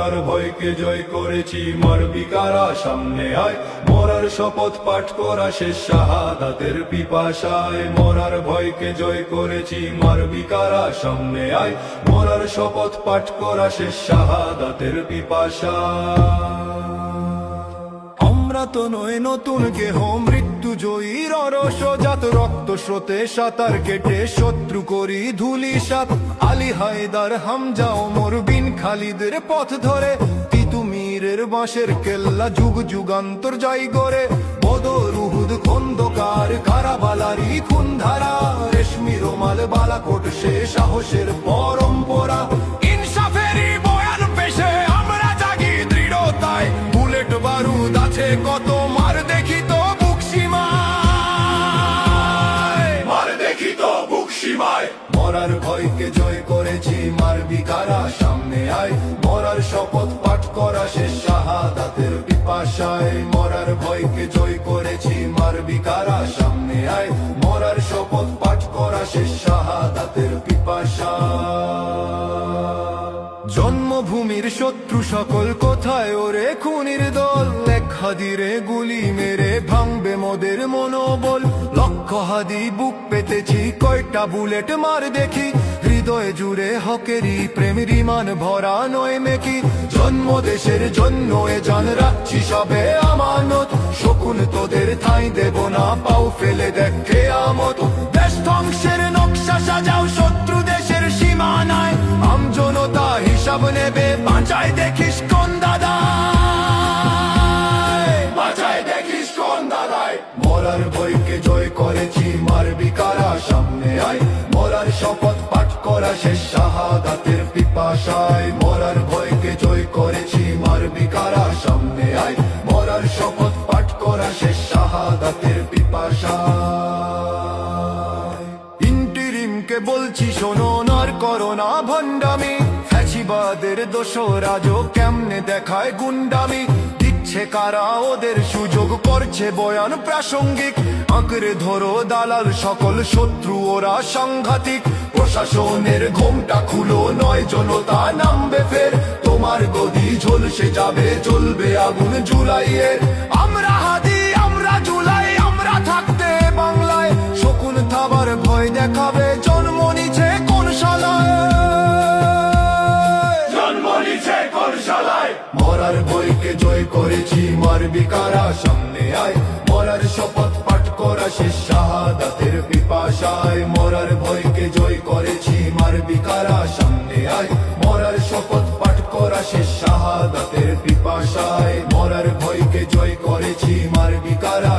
মরার ভয়কে জয় করেছি মারবি কারা সামনে আয়। মরার শপথ পাঠ করা শেষ, শাহাদাতের পিপাসায়। মরার ভয়কে জয় করেছি মারবি কারা সামনে আয়। মরার শপথ পাঠ করা শেষ, শাহাদাতের পিপাসা। আমরা তো নয় নতুন কেহ, মৃত্যু জয়ীর অরসজাত রক্ত স্রোতে সাঁতার কেটে শত্রু করি ধুলি সাত। আলী হায়দার, হামজা, ওমর বিন খালিদের পথ ধরে, তিতুমিরের বাঁশের কেল্লা যুগ যুগান্তর যাই গড়ে। বদর উহুদ, খন্দকার, কারাবালারি খুনধারা, রেশমি, রোমাল, বালাকোট, সে সাহসের পরম্পরা। ইনসাফেরই বয়ান পেশে আমরা জাগি দৃঢ়তায়। বুলেট বারুদ আছে কত মরার ভয়কে জয় করেছি, মারবি কারা? সামনে আয়। মরার শপথ পাঠ করা শেষ, শাহাদাতের পিপাসায়। মরার ভয়কে জয় করেছি, মারবি কারা? সামনে আয়। মরার শপথ পাঠ করা শেষ, শাহাদাতের জন্মভূমির শত্রু সকল কোথায়? ওরে খুনির দল। হাদিরে গুলি মেরে ভাঙবে মোদের মনোবল। লক্ষ হাদি বুক পেতেছি, কয়টা বুলেট মার দেখি। হৃদয় জুড়ে হকেরই প্রেমের ইমান ভরা নয় মেকি। জন্ম দেশের জন্য এ জান রাখছি সবে আমানত। শকুন তোদের ঠাঁই দেব না, পাও ফেলে দেখে আমত দেশ ধ্বংসের নকশা সাজাও শত্রু দেশের সীমানায়। আম জনতা হিসাব নেবে, বাঁচায় দেখিস মরার ভয়কে জয় করেছি মারবি কারা সামনে আয়। মরার শপথ পাঠ করা শেষ, শাহাদাতের পিপাসায়। মরার ভয়কে জয় করেছি মারবি কারা সামনে আয়। মরার শপথ পাঠ করা শেষ, শাহাদাতের পিপাসায়। ইন্টিরিমকে বলছি শোনো নার করোনা ভণ্ডামি। ফ্যাসিবাদের দোষরাজ কেমনে দেখায় গুন্ডামি? দিচ্ছে কারা? ওদের সুযোগ করছে বয়ান প্রাসঙ্গিক। আঁকড়ে ধরো দালাল সকল শত্রু, ওরা সাংঘাতিক। প্রশাসনের ঘোমটা খুলো, নয় জনতা নামবে ফের। তোমার গদি ঝলসে যাবে চলবে আগুন জুলাইয়ের। জন্ম নিছে কোন শালায়? মরার ভয়কে জয় করেছি, মারবি কারা? সামনে আয়। মরার শপথ পাঠ করা শেষ, শাহাদাতের পিপাসায়। মরার ভয়কে জয় করেছি, মারবি কারা? সামনে আয়। মরার শপথ পাঠ করা শেষ, শাহাদাতের পিপাসায়। মরার ভয়কে জয় করেছি, মারবি কারা?